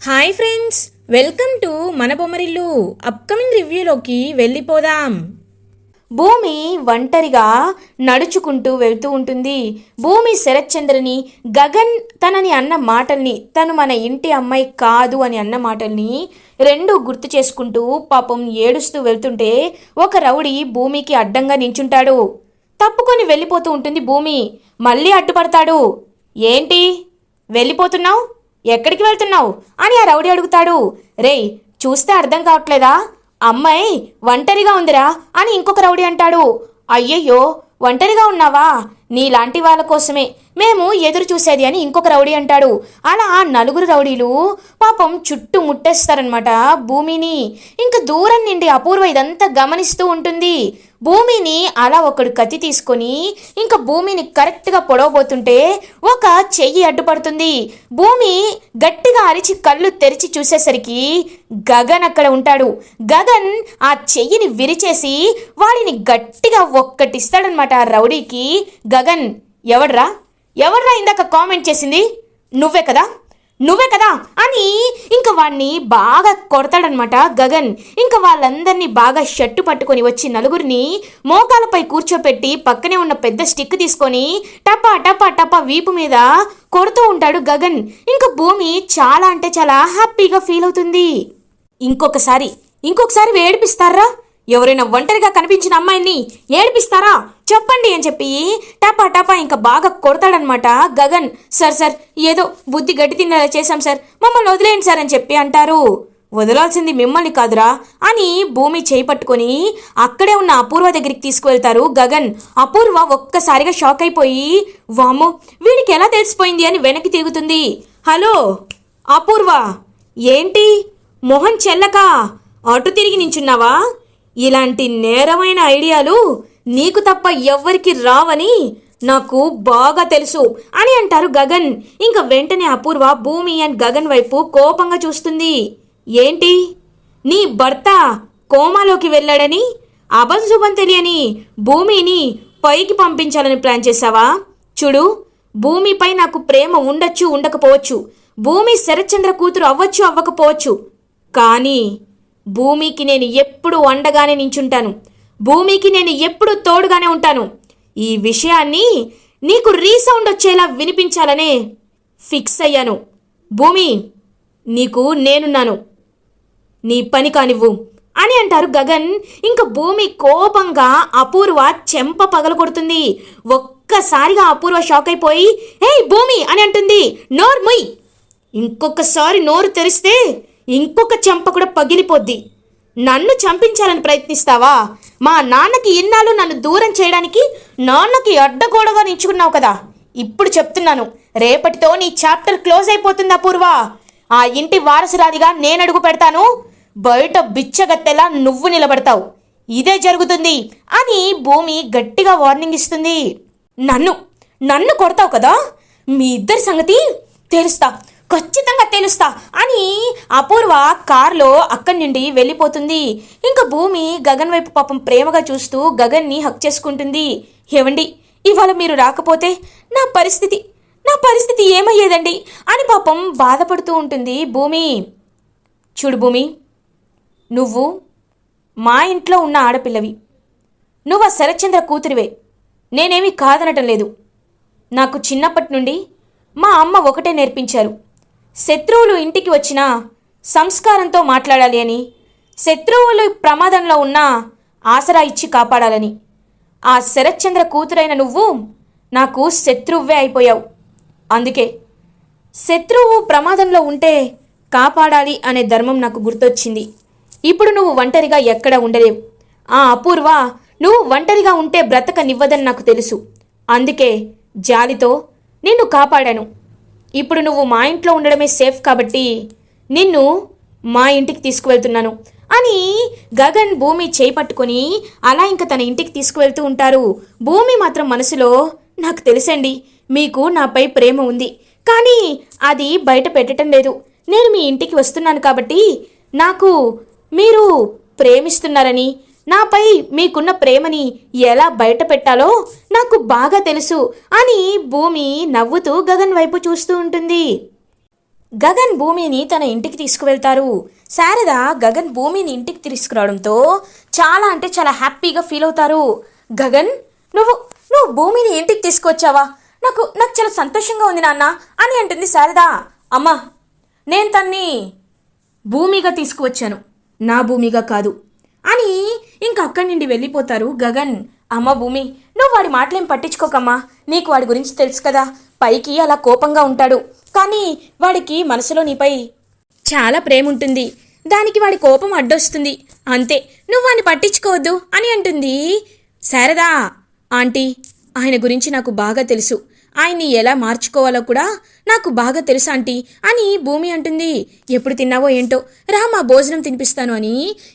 Hi friends welcome to మన Bommarillu upcoming రివ్యూలోకి వెళ్ళిపోదాం. భూమి ఒంటరిగా నడుచుకుంటూ వెళ్తూ ఉంటుంది. భూమి శరత్చంద్రని గగన్ తనని అన్న మాటల్ని తను మన ఇంటి అమ్మాయి కాదు అని అన్న మాటల్ని రెండు గుర్తు చేసుకుంటూ పాపం ఏడుస్తూ వెళ్తుంటే ఒక రౌడీ భూమికి అడ్డంగా నించుంటాడు. తప్పుకొని వెళ్ళిపోతూ ఉంటుంది భూమి. మళ్ళీ అడ్డుపడతాడు. ఏంటి? వెళ్ళిపోతున్నావు? ఎక్కడికి వెళ్తున్నావు? అని ఆ రౌడీ అడుగుతాడు. రేయ్ చూస్తే అర్థం కావట్లేదా? అమ్మాయి ఒంటరిగా ఉందిరా అని ఇంకొక రౌడీ అంటాడు. అయ్యయ్యో ఒంటరిగా ఉన్నావా? నీలాంటి వాళ్ళ కోసమే. మేము ఎదురు చూసేది అని ఇంకొక రౌడీ అంటాడు. అలా ఆ నలుగురు రౌడీలు పాపం చుట్టూ ముట్టేస్తారనమాట భూమిని. ఇంకా దూరం నుండి అపూర్వ ఇదంతా గమనిస్తూ ఉంటుంది. భూమిని అలా ఒకడు కత్తి తీసుకొని ఇంకా భూమిని కరెక్ట్గా పొడవబోతుంటే ఒక చెయ్యి అడ్డుపడుతుంది. భూమి గట్టిగా అరిచి కళ్ళు తెరిచి చూసేసరికి గగన్ అక్కడ ఉంటాడు. గగన్ ఆ చెయ్యిని విరిచేసి వాడిని గట్టిగా ఒక్కటిస్తాడనమాట ఆ రౌడీకి. గగన్ ఎవడ్రా? ఎవడ్రా ఇందాక కామెంట్ చేసింది? నువ్వే కదా? నువ్వే కదా? కానీ ఇంకా వాడిని బాగా కొడతాడనమాట గగన్. ఇంకా వాళ్ళందరినీ బాగా షట్టు పట్టుకొని వచ్చి నలుగురిని మోకాలపై కూర్చోపెట్టి పక్కనే ఉన్న పెద్ద స్టిక్ తీసుకొని టపా టపా టపా వీపు మీద కొడుతూ ఉంటాడు గగన్. ఇంకా భూమి చాలా అంటే చాలా హ్యాపీగా ఫీల్ అవుతుంది. ఇంకొకసారి ఇంకొకసారి ఏడిపిస్తారా ఎవరైనా ఒంటరిగా కనిపించిన అమ్మాయిని ఏడిపిస్తారా? చెప్పండి అని చెప్పి టపా టపా ఇంకా బాగా కొడతాడనమాట గగన్. సార్ సార్ ఏదో బుద్ధి గట్టి తినేలా చేశాం సార్. మమ్మల్ని వదిలేయండి సార్ అని చెప్పి అంటారు. వదలాల్సింది మిమ్మల్ని కాదురా అని భూమి చేయి పట్టుకొని అక్కడే ఉన్న అపూర్వ దగ్గరికి తీసుకువెళ్తారు గగన్. అపూర్వ ఒక్కసారిగా షాక్ అయిపోయి వామో వీడికి ఎలా తెలిసిపోయింది అని వెనక్కి తిరుగుతుంది. హలో అపూర్వ ఏంటి? మొహన్ చెల్లక అటు తిరిగి నించున్నావా? ఇలాంటి నేరమైన ఐడియాలు నీకు తప్ప ఎవ్వరికి రావని నాకు బాగా తెలుసు అని అంటారు గగన్. ఇంకా వెంటనే అపూర్వ భూమి అండ్ గగన్ వైపు కోపంగా చూస్తుంది. ఏంటి? నీ భర్త కోమాలోకి వెళ్ళాడని? అభంశుభం తెలియని భూమిని పైకి పంపించాలని ప్లాన్ చేశావా? చూడు భూమిపై నాకు ప్రేమ ఉండొచ్చు ఉండకపోవచ్చు. భూమి శరత్చంద్ర కూతురు అవ్వచ్చు అవ్వకపోవచ్చు. కానీ భూమికి నేను ఎప్పుడు వండగానే నించుంటాను. భూమికి నేను ఎప్పుడు తోడుగానే ఉంటాను. ఈ విషయాన్ని నీకు రీసౌండ్ వచ్చేలా వినిపించాలనే ఫిక్స్ అయ్యాను. భూమి నీకు నేనున్నాను. నీ పని కానివ్వు అని అంటారు గగన్. ఇంకా భూమి కోపంగా అపూర్వ చెంప పగలగొడుతుంది. ఒక్కసారిగా అపూర్వ షాక్ అయిపోయి ఏయ్ భూమి అని అంటుంది. నోరు ముయ్ ఇంకొకసారి నోరు తెరిస్తే ఇంకొక చెంప కూడా పగిలిపోద్ది. నన్ను చంపించాలని ప్రయత్నిస్తావా? మా నాన్నకి ఇన్నాళ్ళు నన్ను దూరం చేయడానికి నాన్నకి అడ్డగోడగా నించుకున్నావు కదా. ఇప్పుడు చెప్తున్నాను రేపటితో నీ చాప్టర్ క్లోజ్ అయిపోతుందా పూర్వ ఆ ఇంటి వారసురాలిగా నేను అడుగు పెడతాను బయట బిచ్చగత్తెలా నువ్వు నిలబడతావు. ఇదే జరుగుతుంది అని భూమి గట్టిగా వార్నింగ్ ఇస్తుంది. నన్ను నన్ను కొడతావు కదా? మీ ఇద్దరి సంగతి తెలుస్తా ఖచ్చితంగా తెలుస్తా అని అపూర్వ కారులో అక్కడి నుండి వెళ్ళిపోతుంది. ఇంకా భూమి గగన్ వైపు పాపం ప్రేమగా చూస్తూ గగన్ని హక్ చేసుకుంటుంది. ఏవండి? ఇవాళ మీరు రాకపోతే నా పరిస్థితి నా పరిస్థితి ఏమయ్యేదండి అని పాపం బాధపడుతూ ఉంటుంది భూమి. చూడు భూమి నువ్వు మా ఇంట్లో ఉన్న ఆడపిల్లవి. నువ్వు ఆ శరత్చంద్ర కూతురివే. నేనేమీ కాదనటం లేదు. నాకు చిన్నప్పటి నుండి మా అమ్మ ఒకటే నేర్పించారు. శత్రువులు ఇంటికి వచ్చినా సంస్కారంతో మాట్లాడాలి అని శత్రువులు ప్రమాదంలో ఉన్నా ఆసరా ఇచ్చి కాపాడాలని. ఆ శరత్చంద్ర కూతురైన నువ్వు నాకు శత్రువ్వే అయిపోయావు. అందుకే శత్రువు ప్రమాదంలో ఉంటే కాపాడాలి అనే ధర్మం నాకు గుర్తొచ్చింది. ఇప్పుడు నువ్వు ఒంటరిగా ఎక్కడ ఉండలేవు. ఆ అపూర్వ నువ్వు ఒంటరిగా ఉంటే బ్రతకనివ్వదని నాకు తెలుసు. అందుకే జాలితో నిన్ను కాపాడాను. ఇప్పుడు నువ్వు మా ఇంట్లో ఉండడమే సేఫ్ కాబట్టి నిన్ను మా ఇంటికి తీసుకువెళ్తున్నాను. అని గగన్ భూమి చేయి పట్టుకొని అలా ఇంకా తన ఇంటికి తీసుకువెళ్తూ ఉంటారు. భూమి మాత్రం మనసులో నాకు తెలుసండి మీకు నాపై ప్రేమ ఉంది. కానీ అది బయట పెట్టడం లేదు. నేను మీ ఇంటికి వస్తున్నాను కాబట్టి నాకు మీరు ప్రేమిస్తున్నారని నాపై మీకున్న ప్రేమని ఎలా బయట పెట్టాలో నాకు బాగా తెలుసు అని భూమి నవ్వుతూ గగన్ వైపు చూస్తూ ఉంటుంది. గగన్ భూమిని తన ఇంటికి తీసుకువెళ్తారు. శారద గగన్ భూమిని ఇంటికి తీసుకురావడంతో చాలా అంటే చాలా హ్యాపీగా ఫీల్ అవుతారు. గగన్ నువ్వు నువ్వు భూమిని ఇంటికి తీసుకొచ్చావా నాకు నాకు చాలా సంతోషంగా ఉంది నాన్న అని అంటుంది శారద. అమ్మా నేను తన్ని భూమిగా తీసుకువచ్చాను. నా భూమిగా కాదు అని ఇంక అక్కడి నుండి వెళ్ళిపోతారు గగన్. అమ్మ భూమి నువ్వు వాడి మాటలేం పట్టించుకోకమ్మా. నీకు వాడి గురించి తెలుసు కదా. పైకి అలా కోపంగా ఉంటాడు. కానీ వాడికి మనసులో నీపై చాలా ప్రేమ ఉంటుంది దానికి వాడి కోపం అడ్డొస్తుంది. అంతే నువ్వు వాడిని పట్టించుకోవద్దు అని అంటుంది శారదా. ఆంటీ ఆయన గురించి నాకు బాగా తెలుసు. ఆయన్ని ఎలా మార్చుకోవాలో కూడా నాకు బాగా తెలుసు ఆంటీ అని భూమి అంటుంది. ఎప్పుడు తిన్నావో ఏంటో? రా మా భోజనం తినిపిస్తాను అని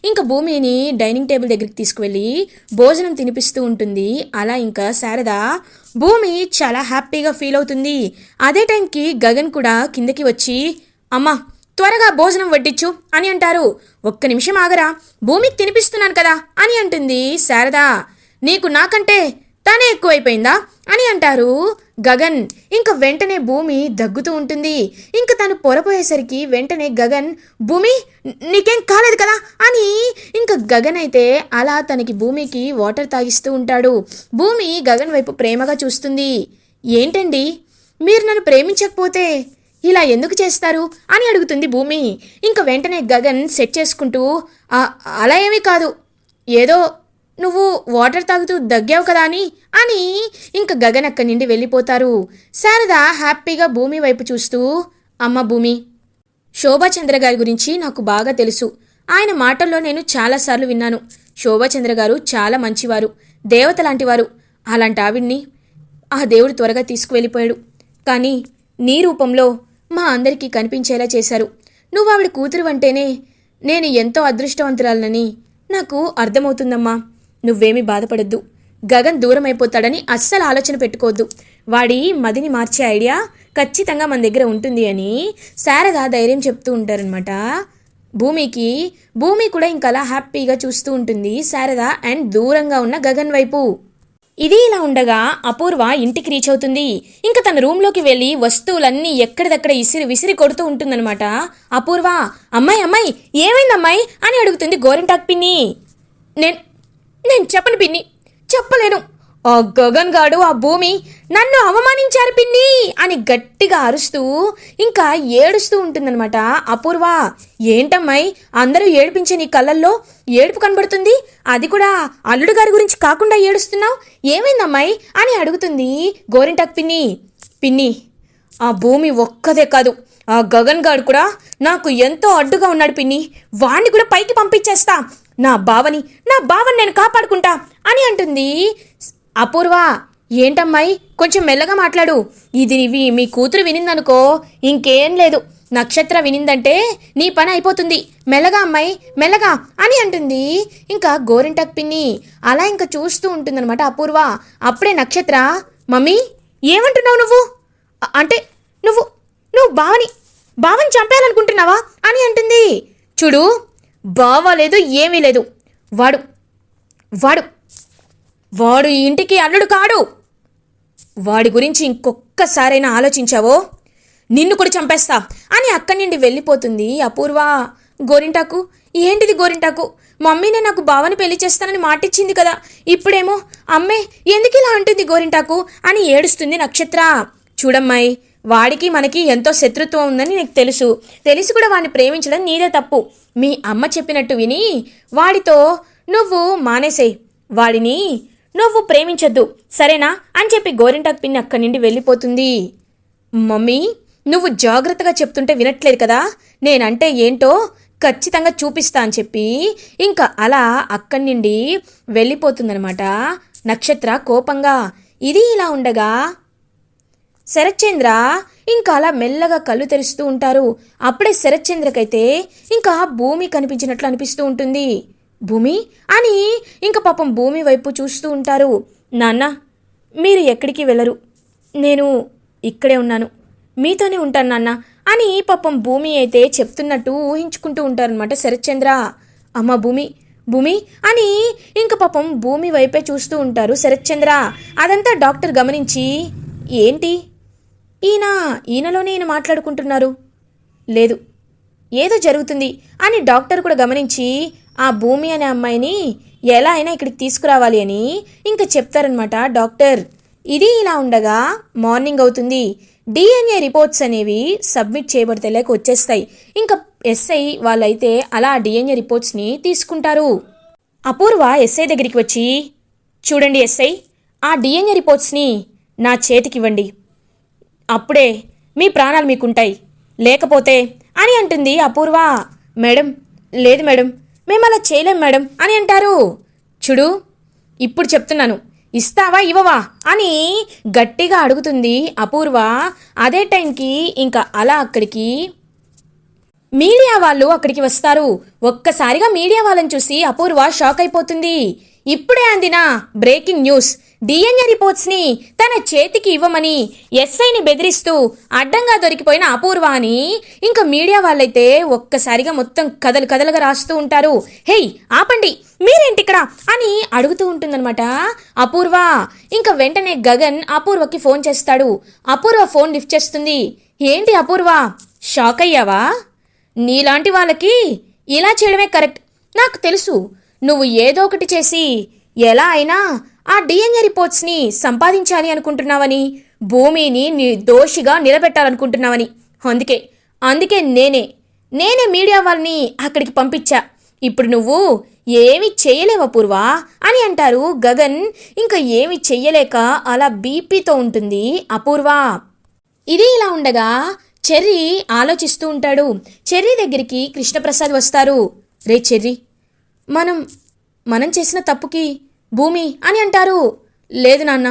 ఇంకా భూమిని డైనింగ్ టేబుల్ దగ్గరికి తీసుకువెళ్ళి భోజనం తినిపిస్తూ ఉంటుంది. అలా ఇంకా శారద భూమి చాలా హ్యాపీగా ఫీల్ అవుతుంది. అదే టైంకి గగన్ కూడా కిందకి వచ్చి అమ్మా త్వరగా భోజనం వడ్డించు అని అంటారు. ఒక్క నిమిషం ఆగరా భూమికి తినిపిస్తున్నాను కదా అని అంటుంది శారద. నీకు నాకంటే తనే ఎక్కువైపోయిందా? అని అంటారు. గగన్ ఇంక వెంటనే భూమి దగ్గుతూ ఉంటుంది. ఇంక తను పొరపోయేసరికి వెంటనే గగన్ భూమి నీకేం కాలేదు కదా? అని ఇంక గగన్ అయితే అలా తనకి భూమికి వాటర్ తాగిస్తూ ఉంటాడు. భూమి గగన్ వైపు ప్రేమగా చూస్తుంది. ఏంటండి? మీరు నన్ను ప్రేమించకపోతే ఇలా ఎందుకు చేస్తారు? అని అడుగుతుంది భూమి. ఇంక వెంటనే గగన్ సెట్ చేసుకుంటూ అలా ఏమీ కాదు. ఏదో నువ్వు వాటర్ తాగుతూ దగ్గావు కదా అని అని ఇంక గగన్ అక్కడి నుండి వెళ్ళిపోతారు. శారద హ్యాపీగా భూమి వైపు చూస్తూ అమ్మ భూమి శోభాచంద్ర గారి గురించి నాకు బాగా తెలుసు. ఆయన మాటల్లో నేను చాలాసార్లు విన్నాను. శోభాచంద్ర గారు చాలా మంచివారు దేవత లాంటివారు. అలాంటి ఆవిడ్ని ఆ దేవుడు త్వరగా తీసుకువెళ్ళిపోయాడు. కానీ నీ రూపంలో మా అందరికీ కనిపించేలా చేశారు. నువ్వు ఆవిడ కూతురు అంటేనే నేను ఎంతో అదృష్టవంతురాలనని నాకు అర్థమవుతుందమ్మా. నువ్వేమీ బాధపడద్దు. గగన్ దూరం అయిపోతాడని అస్సలు ఆలోచన పెట్టుకోవద్దు. వాడి మదిని మార్చే ఐడియా ఖచ్చితంగా మన దగ్గర ఉంటుంది అని శారద ధైర్యం చెప్తూ ఉంటారనమాట భూమికి భూమి కూడా ఇంకలా హ్యాపీగా చూస్తూ ఉంటుంది శారద అండ్ దూరంగా ఉన్న గగన్ వైపు. ఇది ఇలా ఉండగా అపూర్వ ఇంటికి రీచ్ అవుతుంది. ఇంకా తన రూమ్లోకి వెళ్ళి వస్తువులన్నీ ఎక్కడిదక్కడ ఇసిరి విసిరి కొడుతూ ఉంటుందన్నమాట. అపూర్వ అమ్మాయి అమ్మాయి ఏమైంది అమ్మాయి అని అడుగుతుంది గోరింటాక్ పిన్ని. నేను నేను చెప్పను పిన్ని. చెప్పలేను. ఆ గగన్ గాడు ఆ భూమి నన్ను అవమానించారు పిన్ని అని గట్టిగా అరుస్తూ ఇంకా ఏడుస్తూ ఉంటుందన్నమాట. అపూర్వ ఏంటమ్మాయి? అందరూ ఏడిపించే నీ కళ్ళల్లో ఏడుపు కనబడుతుంది? అది కూడా అల్లుడు గారి గురించి కాకుండా ఏడుస్తున్నావు? ఏమైందమ్మాయి? అని అడుగుతుంది గోరింటాక్ పిన్ని. పిన్ని ఆ భూమి ఒక్కదే కాదు. ఆ గగన్ గాడు కూడా నాకు ఎంతో అడ్డుగా ఉన్నాడు పిన్ని. వాణ్ణి కూడా పైకి పంపించేస్తా. నా బావని నా బావని నేను కాపాడుకుంటా అని అంటుంది. అపూర్వ ఏంటమ్మాయి? కొంచెం మెల్లగా మాట్లాడు. ఇది ఇవి మీ కూతురు వినిందనుకో ఇంకేం లేదు. నక్షత్ర వినిందంటే నీ పని అయిపోతుంది. మెల్లగా అమ్మాయి మెల్లగా అని అంటుంది. ఇంకా గోరింటక్ పిన్ని అలా ఇంకా చూస్తూ ఉంటుందన్నమాట అపూర్వ. అప్పుడే నక్షత్ర మమ్మీ ఏమంటున్నావు నువ్వు? అంటే నువ్వు నువ్వు బావని బావని చంపేయాలనుకుంటున్నావా? అని అంటుంది. చూడు బావాలేదు ఏమీ లేదు. వాడు వాడు వాడు ఈ ఇంటికి అల్లుడు కాడు. వాడి గురించి ఇంకొక్కసారైనా ఆలోచించావో? నిన్ను కూడా చంపేస్తా అని అక్కడి నుండి వెళ్ళిపోతుంది అపూర్వ. గోరింటాకు ఏంటిది గోరింటాకు? మమ్మీనే నాకు బావని పెళ్ళి చేస్తానని మాటిచ్చింది కదా. ఇప్పుడేమో అమ్మే ఎందుకు ఇలా అంటుంది గోరింటాకు? అని ఏడుస్తుంది నక్షత్ర. చూడమ్మాయి వాడికి మనకి ఎంతో శత్రుత్వం ఉందని నీకు తెలుసు. తెలిసి కూడా వాడిని ప్రేమించడం నీదే తప్పు. మీ అమ్మ చెప్పినట్టు విని వాడితో నువ్వు మానేసేయి వాడిని నువ్వు ప్రేమించొద్దు సరేనా? అని చెప్పి గోరింటాకు పిన్ని అక్కడి నుండి వెళ్ళిపోతుంది. మమ్మీ నువ్వు జాగ్రత్తగా చెప్తుంటే వినట్లేదు కదా నేనంటే ఏంటో ఖచ్చితంగా చూపిస్తా అని చెప్పి ఇంకా అలా అక్కడి నుండి వెళ్ళిపోతుందనమాట నక్షత్ర కోపంగా. ఇది ఇలా ఉండగా శరత్చంద్ర ఇంకా అలా మెల్లగా కళ్ళు తెరుస్తూ ఉంటారు. అప్పుడే శరత్చంద్రకైతే ఇంకా భూమి కనిపించినట్లు అనిపిస్తూ ఉంటుంది. భూమి? అని ఇంకా పాపం భూమి వైపు చూస్తూ ఉంటారు. నాన్న మీరు ఎక్కడికి వెళ్ళరు? నేను ఇక్కడే ఉన్నాను. మీతోనే ఉంటాను నాన్న అని పాపం భూమి అయితే చెప్తున్నట్టు ఊహించుకుంటూ ఉంటారనమాట శరత్చంద్ర. అమ్మ భూమి భూమి? అని ఇంక పాపం భూమి వైపే చూస్తూ ఉంటారు శరత్చంద్ర. అదంతా డాక్టర్ గమనించి ఏంటి? ఈయన ఈయనలోనే ఈయన మాట్లాడుకుంటున్నారు. లేదు ఏదో జరుగుతుంది అని డాక్టర్ కూడా గమనించి ఆ భూమి అనే అమ్మాయిని ఎలా అయినా ఇక్కడికి తీసుకురావాలి అని ఇంకా చెప్తారనమాట డాక్టర్. ఇది ఇలా ఉండగా మార్నింగ్ అవుతుంది. డిఎన్ఏ రిపోర్ట్స్ అనేవి సబ్మిట్ చేయబడితే లేక వచ్చేస్తాయి. ఇంకా ఎస్ఐ వాళ్ళైతే అలా డిఎన్ఏ రిపోర్ట్స్ని తీసుకుంటారు. అపూర్వ ఎస్ఐ దగ్గరికి వచ్చి చూడండి ఎస్ఐ ఆ డిఎన్ఏ రిపోర్ట్స్ని నా చేతికివ్వండి అప్పుడే మీ ప్రాణాలు మీకుంటాయి. లేకపోతే అని అంటుంది అపూర్వ. మేడం లేదు మేడం మేము అలా చేయలేం మేడం అని అంటారు. చూడు ఇప్పుడు చెప్తున్నాను. ఇస్తావా ఇవ్వవా అని గట్టిగా అడుగుతుంది అపూర్వ. అదే టైంకి ఇంకా అలా అక్కడికి మీడియా వాళ్ళు అక్కడికి వస్తారు. ఒక్కసారిగా మీడియా వాళ్ళని చూసి అపూర్వ షాక్ అయిపోతుంది. ఇప్పుడే అందిన బ్రేకింగ్ న్యూస్. డిఎన్ఏ రిపోర్ట్స్ని తన చేతికి ఇవ్వమని ఎస్ఐని బెదిరిస్తూ అడ్డంగా దొరికిపోయిన అపూర్వ అని ఇంకా మీడియా వాళ్ళైతే ఒక్కసారిగా మొత్తం కథలు కథలుగా రాస్తూ ఉంటారు. హేయ్ ఆపండి మీరేంటి ఇక్కడ? అని అడుగుతూ ఉంటుందన్నమాట. అపూర్వ ఇంకా వెంటనే గగన్ అపూర్వకి ఫోన్ చేస్తాడు. అపూర్వ ఫోన్ లిఫ్ట్ చేస్తుంది. ఏంటి అపూర్వ షాక్ అయ్యావా? నీలాంటి వాళ్ళకి ఇలా చేయడమే కరెక్ట్. నాకు తెలుసు నువ్వు ఏదో ఒకటి చేసి ఎలా అయినా ఆ డిఎన్ఏ రిపోర్ట్స్ని సంపాదించాలి అనుకుంటున్నావని భూమిని నీ దోషిగా నిలబెట్టాలనుకుంటున్నావని. అందుకే అందుకే నేనే నేనే మీడియా వాళ్ళని అక్కడికి పంపించా. ఇప్పుడు నువ్వు ఏమి చేయలేవా అపూర్వ అని అంటారు గగన్. ఇంకా ఏమి చెయ్యలేక అలా బీపీతో ఉంటుంది అపూర్వ. ఇది ఇలా ఉండగా చెర్రీ ఆలోచిస్తూ ఉంటాడు. చెర్రీ దగ్గరికి కృష్ణప్రసాద్ వస్తారు. రే చెర్రీ మనం మనం చేసిన తప్పుకి భూమి అని అంటారు. లేదు నాన్న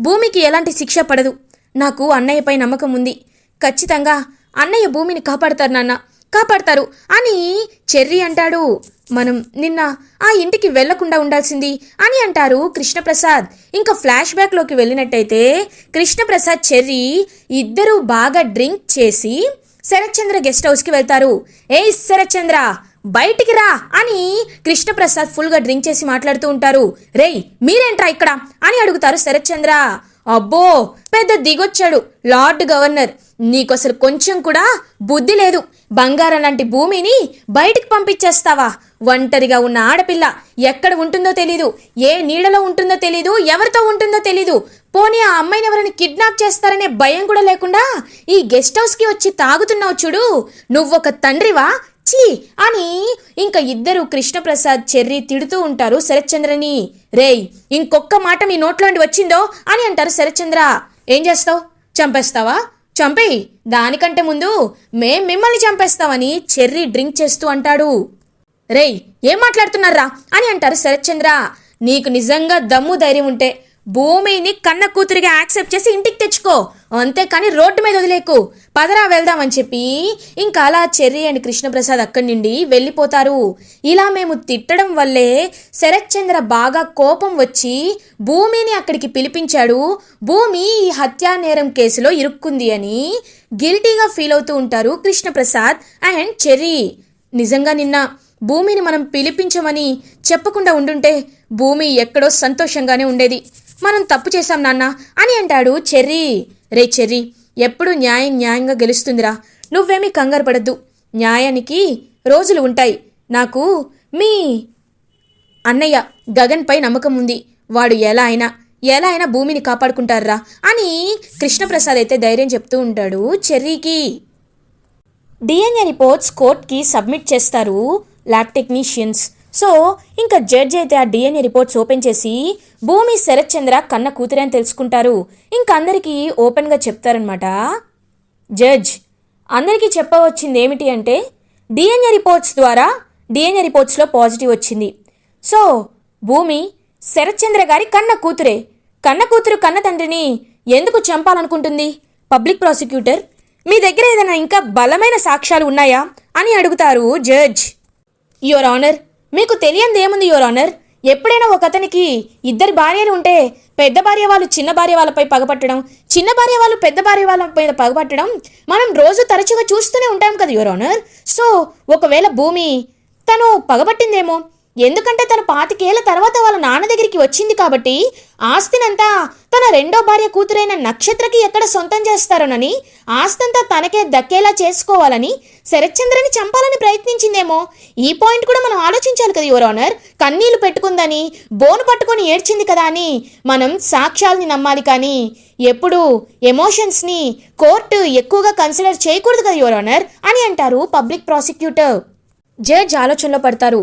భూమికి ఎలాంటి శిక్ష పడదు. నాకు అన్నయ్యపై నమ్మకం ఉంది. ఖచ్చితంగా అన్నయ్య భూమిని కాపాడతారు నాన్న. కాపాడతారు అని చెర్రీ అంటాడు. మనం నిన్న ఆ ఇంటికి వెళ్ళకుండా ఉండాల్సింది అని అంటారు కృష్ణప్రసాద్. ఇంకా ఫ్లాష్ బ్యాక్లోకి వెళ్ళినట్టయితే కృష్ణప్రసాద్ చెర్రీ ఇద్దరూ బాగా డ్రింక్ చేసి శరత్చంద్ర గెస్ట్ హౌస్కి వెళ్తారు. ఏ శరత్చంద్ర! బయటికి రా అని కృష్ణప్రసాద్ ఫుల్గా డ్రింక్ చేసి మాట్లాడుతూ ఉంటారు. రేయ్ మీరేంట్రా ఇక్కడ? అని అడుగుతారు శరత్చంద్ర. అబ్బో పెద్ద దిగొచ్చాడు లార్డ్ గవర్నర్. నీకు అసలు కొంచెం కూడా బుద్ధి లేదు. బంగారం లాంటి భూమిని బయటికి పంపించేస్తావా? ఒంటరిగా ఉన్న ఆడపిల్ల ఎక్కడ ఉంటుందో తెలీదు. ఏ నీడలో ఉంటుందో తెలీదు ఎవరితో ఉంటుందో తెలీదు. పోనీ ఆ అమ్మాయిని ఎవరైనా కిడ్నాప్ చేస్తారనే భయం కూడా లేకుండా ఈ గెస్ట్ హౌస్కి వచ్చి తాగుతున్నావు చూడు. నువ్వొక తండ్రివా? చీ అని ఇంకా ఇద్దరు కృష్ణప్రసాద్ చెర్రి తిడుతూ ఉంటారు శరత్చంద్రని. రేయ్ ఇంకొక్క మాట మీ నోట్లోండి వచ్చిందో అని అంటారు శరత్చంద్ర. ఏం చేస్తావు? చంపేస్తావా? చంపేయి. దానికంటే ముందు మేం మిమ్మల్ని చంపేస్తామని చెర్రీ డ్రింక్ చేస్తూ అంటాడు. రేయ్ ఏం మాట్లాడుతున్నారా అని అంటారు శరత్చంద్ర. నీకు నిజంగా దమ్ము ధైర్యం ఉంటే భూమిని కన్న కూతురిగా యాక్సెప్ట్ చేసి ఇంటికి తెచ్చుకో. అంతేకాని రోడ్డు మీద వదిలేకు. పదరా వెళ్దామని చెప్పి ఇంకా అలా చెర్రీ అండ్ కృష్ణప్రసాద్ అక్కడి నుండి వెళ్ళిపోతారు. ఇలా మేము తిట్టడం వల్లే శరత్చంద్ర బాగా కోపం వచ్చి భూమిని అక్కడికి పిలిపించాడు. భూమి ఈ హత్యా నేరం కేసులో ఇరుక్కుంది అని గిల్టీగా ఫీల్ అవుతూ ఉంటారు కృష్ణప్రసాద్ అండ్ చెర్రీ. నిజంగా నిన్న భూమిని మనం పిలిపించమని చెప్పకుండా ఉండుంటే భూమి ఎక్కడో సంతోషంగానే ఉండేది. మనం తప్పు చేశాం నాన్న అని అంటాడు చెర్రీ. రే చెర్రీ ఎప్పుడు న్యాయం న్యాయంగా గెలుస్తుందిరా. నువ్వేమీ కంగారు పడద్దు. న్యాయానికి రోజులు ఉంటాయి. నాకు మీ అన్నయ్య గగన్పై నమ్మకం ఉంది. వాడు ఎలా అయినా ఎలా అయినా భూమిని కాపాడుకుంటారా అని కృష్ణప్రసాద్ అయితే ధైర్యం చెప్తూ ఉంటాడు చెర్రీకి. డిఎన్ఏ రిపోర్ట్స్ కోర్ట్కి సబ్మిట్ చేస్తారు ల్యాబ్ టెక్నీషియన్స్ సో ఇంకా జడ్జ్ అయితే ఆ డిఎన్ఏ రిపోర్ట్స్ ఓపెన్ చేసి భూమి శరత్చంద్ర కన్న కూతురే అని తెలుసుకుంటారు. ఇంకా అందరికీ ఓపెన్గా చెప్తారనమాట జడ్జ్ అందరికీ చెప్పవచ్చింది ఏమిటి అంటే డిఎన్ఏ రిపోర్ట్స్ ద్వారా డిఎన్ఏ రిపోర్ట్స్లో పాజిటివ్ వచ్చింది. సో భూమి శరత్చంద్ర గారి కన్న కూతురే. కన్న కూతురు కన్న తండ్రిని ఎందుకు చంపాలనుకుంటుంది? పబ్లిక్ ప్రాసిక్యూటర్ మీ దగ్గర ఏదైనా ఇంకా బలమైన సాక్ష్యాలు ఉన్నాయా? అని అడుగుతారు జడ్జ్. యువర్ ఆనర్ మీకు తెలియంది ఏముంది యువర్ ఆనర్ ఎప్పుడైనా ఒక అతనికి ఇద్దరు భార్యలు ఉంటే పెద్ద భార్య వాళ్ళు చిన్న భార్య వాళ్ళపై పగపట్టడం చిన్న భార్య వాళ్ళు పెద్ద భార్య వాళ్ళ మీద పగపట్టడం మనం రోజు తరచుగా చూస్తూనే ఉంటాం కదా యువర్ ఆనర్ సో ఒకవేళ భూమి తను పగబట్టిందేమో ఎందుకంటే తను పాతికేళ్ళ తర్వాత వాళ్ళ నాన్న దగ్గరికి వచ్చింది కాబట్టి ఆస్తినంతా తన రెండో భార్య కూతురైన నక్షత్రకి ఎక్కడ సొంతం చేస్తారోనని ఆస్తంతా తనకే దక్కేలా చేసుకోవాలని శరత్చంద్రని చంపాలని ప్రయత్నించిందేమో. ఈ పాయింట్ కూడా మనం ఆలోచించాలి కదా యువర్ ఆనర్. కన్నీళ్ళు పెట్టుకుందని బోను పట్టుకొని ఏడ్చింది కదా అని మనం సాక్ష్యాల్ని నమ్మాలి కానీ ఎప్పుడు ఎమోషన్స్ని కోర్టు ఎక్కువగా కన్సిడర్ చేయకూడదు కదా యువర్ ఆనర్ అని అంటారు పబ్లిక్ ప్రాసిక్యూటర్. జడ్జ్ ఆలోచనలో పడతారు.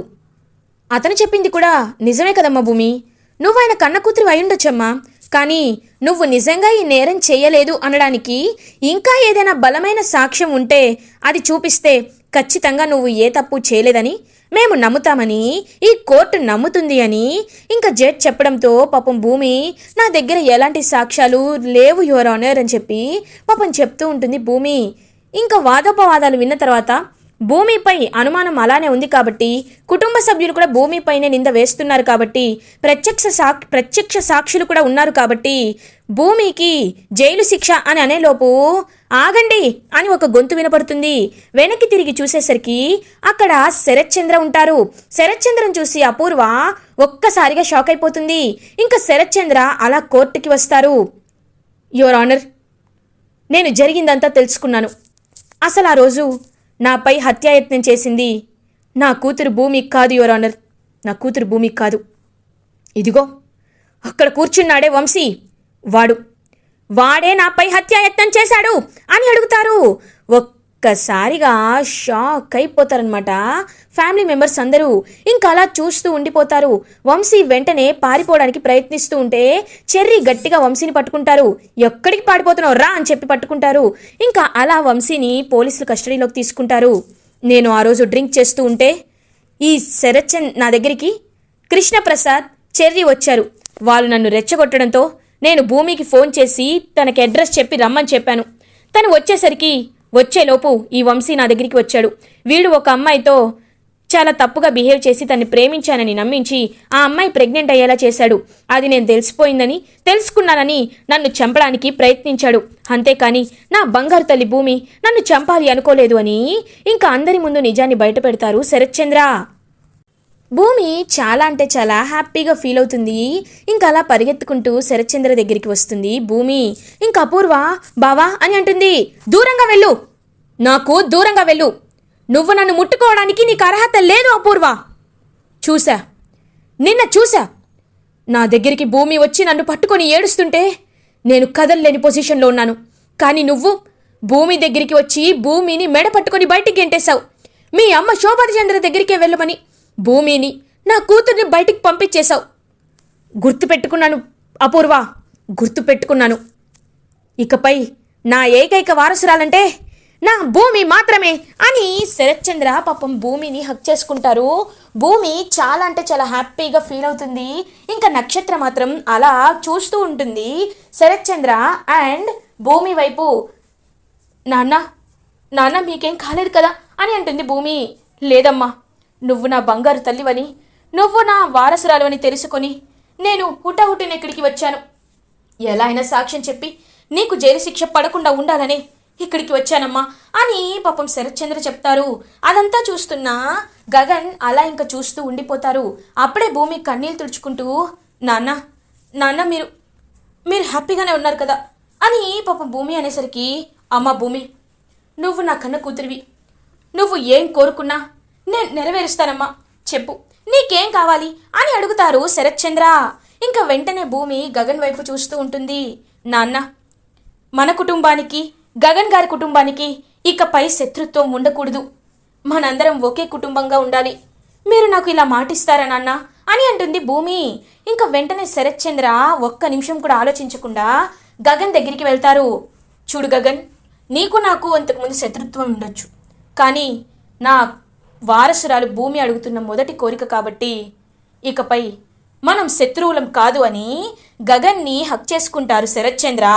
అతను చెప్పింది కూడా నిజమే కదమ్మా భూమి. నువ్వు ఆయన కన్న కూతురు అయ్యుండొచ్చమ్మా కానీ నువ్వు నిజంగా ఈ నేరం చేయలేదు అనడానికి ఇంకా ఏదైనా బలమైన సాక్ష్యం ఉంటే అది చూపిస్తే ఖచ్చితంగా నువ్వు ఏ తప్పు చేయలేదని మేము నమ్ముతామని ఈ కోర్టు నమ్ముతుంది అని ఇంకా జడ్జ్ చెప్పడంతో పాపం భూమి నా దగ్గర ఎలాంటి సాక్ష్యాలు లేవు యువర్ ఆనర్ అని చెప్పి పాపం చెప్తూ ఉంటుంది భూమి. ఇంకా వాదోపవాదాలు విన్న తర్వాత భూమిపై అనుమానం అలానే ఉంది కాబట్టి కుటుంబ సభ్యులు కూడా భూమిపైనే నింద వేస్తున్నారు కాబట్టి ప్రత్యక్ష సాక్ ప్రత్యక్ష సాక్షులు కూడా ఉన్నారు కాబట్టి భూమికి జైలు శిక్ష అని అనేలోపు ఆగండి అని ఒక గొంతు వినపడుతుంది. వెనక్కి తిరిగి చూసేసరికి అక్కడ శరత్చంద్ర ఉంటారు. శరత్చంద్రను చూసి అపూర్వ ఒక్కసారిగా షాక్ అయిపోతుంది. ఇంకా శరత్చంద్ర అలా కోర్టుకి వస్తారు. యువర్ ఆనర్ నేను జరిగిందంతా తెలుసుకున్నాను. అసలు ఆ రోజు నాపై హత్యాయత్నం చేసింది. నా కూతురు భూమికి కాదు యువర్ ఆనర్. నా కూతురు భూమికి కాదు. ఇదిగో అక్కడ కూర్చున్నాడే వంశీ. వాడు వాడే నాపై హత్యాయత్నం చేశాడు అని అడుగుతారు. ఒక్కసారిగా షాక్ అయిపోతారనమాట ఫ్యామిలీ మెంబర్స్ అందరూ ఇంకా అలా చూస్తూ ఉండిపోతారు. వంశీ వెంటనే పారిపోవడానికి ప్రయత్నిస్తూ ఉంటే చెర్రీ గట్టిగా వంశీని పట్టుకుంటారు. ఎక్కడికి పారిపోతున్నావు? రా అని చెప్పి పట్టుకుంటారు. ఇంకా అలా వంశీని పోలీసులు కస్టడీలోకి తీసుకుంటారు. నేను ఆ రోజు డ్రింక్ చేస్తూ ఉంటే ఈ శరత్చంద్ నా దగ్గరికి కృష్ణప్రసాద్ చెర్రీ వచ్చారు. వాళ్ళు నన్ను రెచ్చగొట్టడంతో నేను భూమికి ఫోన్ చేసి తనకి అడ్రస్ చెప్పి రమ్మని చెప్పాను. తను వచ్చేసరికి వచ్చేలోపు ఈ వంశీ నా దగ్గరికి వచ్చాడు. వీడు ఒక అమ్మాయితో చాలా తప్పుగా బిహేవ్ చేసి తన్ని ప్రేమించానని నమ్మించి ఆ అమ్మాయి ప్రెగ్నెంట్ అయ్యేలా చేశాడు. అది నేను తెలిసిపోయిందని తెలుసుకున్నానని నన్ను చంపడానికి ప్రయత్నించాడు. అంతేకాని నా బంగారు తల్లి భూమి నన్ను చంపాలి అనుకోలేదు అని ఇంకా అందరి ముందు నిజాన్ని బయటపెడతారు శరత్చంద్ర. భూమి చాలా అంటే చాలా హ్యాపీగా ఫీల్ అవుతుంది. ఇంకా అలా పరిగెత్తుకుంటూ శరత్చంద్ర దగ్గరికి వస్తుంది. భూమి ఇంకా అపూర్వ బావా అని అంటుంది. దూరంగా వెళ్ళు. నాకు దూరంగా వెళ్ళు. నువ్వు నన్ను ముట్టుకోవడానికి నీకు అర్హత లేదు అపూర్వ. చూసా నిన్న చూసా నా దగ్గరికి భూమి వచ్చి నన్ను పట్టుకొని ఏడుస్తుంటే నేను కదలలేని పొజిషన్లో ఉన్నాను. కానీ నువ్వు భూమి దగ్గరికి వచ్చి భూమిని మెడ పట్టుకొని బయటికి గెంటేశావు. మీ అమ్మ శోభాచంద్ర దగ్గరికే వెళ్ళమని భూమిని నా కూతుర్ని బయటికి పంపించేశావు. గుర్తుపెట్టుకున్నాను అపూర్వ గుర్తుపెట్టుకున్నాను. ఇకపై నా ఏకైక వారసురాలంటే నా భూమి మాత్రమే అని శరత్చంద్ర పాపం భూమిని హక్ చేసుకుంటారు. భూమి చాలా అంటే చాలా హ్యాపీగా ఫీల్ అవుతుంది. ఇంకా నక్షత్ర మాత్రం అలా చూస్తూ ఉంటుంది. శరత్చంద్ర అండ్ భూమి వైపు నాన్న నాన్న మీకేం కాలేదు కదా? అని అంటుంది భూమి. లేదమ్మా నువ్వు నా బంగారు తల్లివని నువ్వు నా వారసురాలు అని తెలుసుకొని నేను హుటాహుటిన ఇక్కడికి వచ్చాను. ఎలా అయినా సాక్ష్యం చెప్పి నీకు జైలు శిక్ష పడకుండా ఉండాలని ఇక్కడికి వచ్చానమ్మా అని పాపం శరత్చంద్ర చెప్తారు. అదంతా చూస్తున్న గగన్ అలా ఇంకా చూస్తూ ఉండిపోతారు. అప్పుడే భూమి కన్నీళ్ళు తుడుచుకుంటూ నాన్న నాన్న మీరు మీరు హ్యాపీగానే ఉన్నారు కదా? అని పాపం భూమి అనేసరికి అమ్మ భూమి నువ్వు నా కన్న కూతురివి. నువ్వు ఏం కోరుకున్నా నేను నెరవేరుస్తానమ్మా. చెప్పు. నీకేం కావాలి? అని అడుగుతారు శరత్చంద్ర. ఇంకా వెంటనే భూమి గగన్ వైపు చూస్తూ ఉంటుంది. నాన్న మన కుటుంబానికి గగన్ గారి కుటుంబానికి ఇకపై శత్రుత్వం ఉండకూడదు. మనందరం ఒకే కుటుంబంగా ఉండాలి. మీరు నాకు ఇలా మాటిస్తారా నాన్న? అని అంటుంది భూమి. ఇంకా వెంటనే శరత్చంద్ర ఒక్క నిమిషం కూడా ఆలోచించకుండా గగన్ దగ్గరికి వెళ్తారు. చూడు గగన్ నీకు నాకు అంతకుముందు శత్రుత్వం ఉండొచ్చు. కానీ నా వారసురాలు భూమి అడుగుతున్న మొదటి కోరిక కాబట్టి ఇకపై మనం శత్రువులం కాదు అని గగన్ని హక్ చేసుకుంటారు శరత్చంద్ర.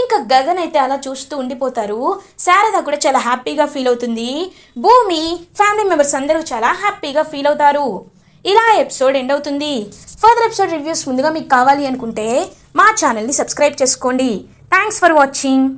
ఇంకా గగన్ అయితే అలా చూస్తూ ఉండిపోతారు. శారద కూడా చాలా హ్యాపీగా ఫీల్ అవుతుంది. భూమి ఫ్యామిలీ మెంబర్స్ అందరూ చాలా హ్యాపీగా ఫీల్ అవుతారు. ఇలా ఎపిసోడ్ ఎండ్ అవుతుంది. ఫర్దర్ ఎపిసోడ్ రివ్యూస్ ముందుగా మీకు కావాలి అనుకుంటే మా ఛానల్ని సబ్స్క్రైబ్ చేసుకోండి. Thanks for watching.